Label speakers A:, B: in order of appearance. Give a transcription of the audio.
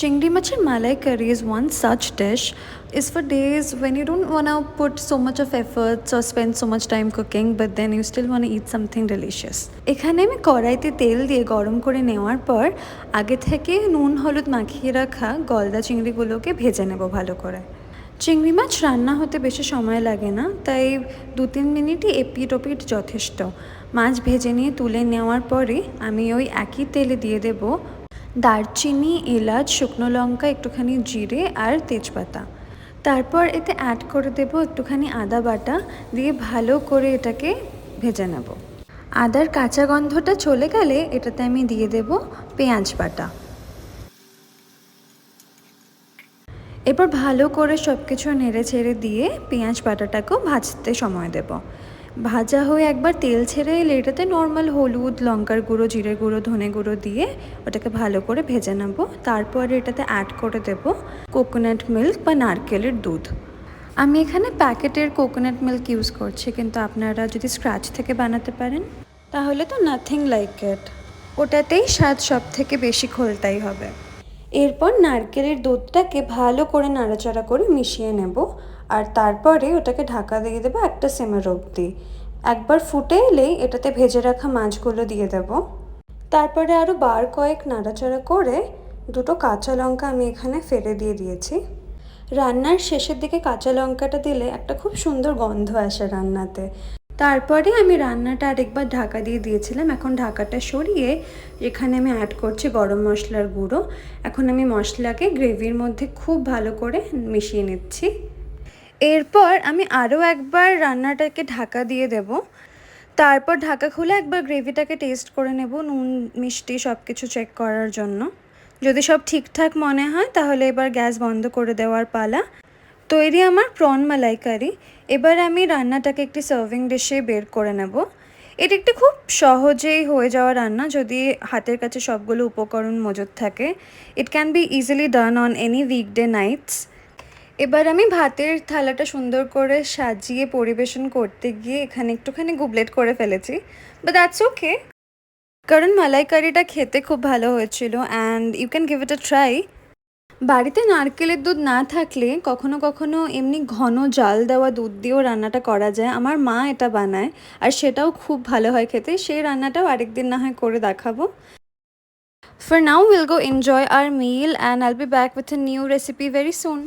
A: Chingdi machar malai curry is one such dish. Is for days when you don't want to put so much of efforts or spend so much time cooking, but then you still want to eat something delicious. এখানে আমি কড়াইতে তেল দিয়ে গরম করে নেওয়ার পর আগে থেকে নুন হলুদ মাখিয়ে রাখা গলদা চিংড়িগুলোকে ভেজে নেব ভালো করে চিংড়ি মাছ রান্না হতে বেশি সময় লাগে না তাই দু তিন মিনিটই এপিট ওপিট যথেষ্ট মাছ ভেজে নিয়ে তুলে নেওয়ার পরে আমি ওই একই তেলে দিয়ে দেব দারচিনি, এলাচ, শুকনো লঙ্কা, একটুখানি জিরে আর তেজপাতা। তারপর এতে অ্যাড করে দেব একটুখানি আদা বাটা দিয়ে ভালো করে এটাকে ভেজে নেব। আদার কাঁচা গন্ধটা চলে গেলে এটাতে আমি দিয়ে দেব পেঁয়াজ বাটা। এরপর ভালো করে সব কিছু নেড়ে ছেড়ে দিয়ে পেঁয়াজ বাটাটাকেও ভাজতে সময় দেব। ভাজা হয়ে একবার তেল ছেড়ে এলে এটাতে নর্মাল হলুদ, লঙ্কার গুঁড়ো, জিরে গুঁড়ো, ধনে গুঁড়ো দিয়ে ওটাকে ভালো করে ভেজে নেব। তারপরে এটাতে অ্যাড করে দেব কোকোনাট মিল্ক বা নারকেলের দুধ। আমি এখানে প্যাকেটের কোকোনাট মিল্ক ইউজ করছি, কিন্তু আপনারা যদি স্ক্র্যাচ থেকে বানাতে পারেন, তাহলে তো নাথিং লাইক ইট ওটাতেই স্বাদ সব থেকে বেশি খোলতাই হবে। এরপর নারকেলের দুধটাকে ভালো করে নাড়াচাড়া করে মিশিয়ে নেব। আর তারপরে ওটাকে ঢাকা দিয়ে দেবো একটা সেমার অবধি। একবার ফুটে এলেই এটাতে ভেজে রাখা মাছগুলো দিয়ে দেব। তারপরে আরও বার কয়েক নাড়াচাড়া করে দুটো কাঁচা লঙ্কা আমি এখানে ফেলে দিয়ে দিয়েছি। রান্নার শেষের দিকে কাঁচা লঙ্কাটা দিলে একটা খুব সুন্দর গন্ধ আসে রান্নাতে। তারপরে আমি রান্নাটা আরেকবার ঢাকা দিয়ে দিয়েছিলাম। এখন ঢাকাটা সরিয়ে এখানে আমি অ্যাড করছি গরম মশলার গুঁড়ো। এখন আমি মশলাকে গ্রেভির মধ্যে খুব ভালো করে মিশিয়ে নিচ্ছি। এরপর আমি আরও একবার রান্নাটাকে ঢাকা দিয়ে দেব। তারপর ঢাকা খুলে একবার গ্রেভিটাকে টেস্ট করে নেব নুন, মিষ্টি সব কিছু চেক করার জন্য। যদি সব ঠিকঠাক মনে হয় তাহলে এবার গ্যাস বন্ধ করে দেওয়ার পালা। তৈরি আমার প্রন মালাইকারি, এবার আমি রান্নাটাকে একটি সার্ভিং ডিশে বের করে নেব। এটি একটি খুব সহজেই হয়ে যাওয়া রান্না, যদি হাতের কাছে সবগুলো উপকরণ মজুদ থাকে। It can be easily done on any weekday nights এবার আমি ভাতের থালাটা সুন্দর করে সাজিয়ে পরিবেশন করতে গিয়ে এখানে একটুখানি গুবলেট করে ফেলেছি বাট দ্যাটস ওকে কারণ মালাইকারিটা খেতে খুব ভালো হয়েছিল and you can give it a try বাড়িতে নারকেলের দুধ না থাকলে কখনো কখনো এমনি ঘন জাল দেওয়া দুধ দিয়েও রান্নাটা করা যায়। আমার মা এটা বানায় আর সেটাও খুব ভালো হয় খেতে। সেই রান্নাটাও আরেকদিন না হয় করে দেখাবো। For now, will go enjoy our meal and I'll be back with a new recipe very soon.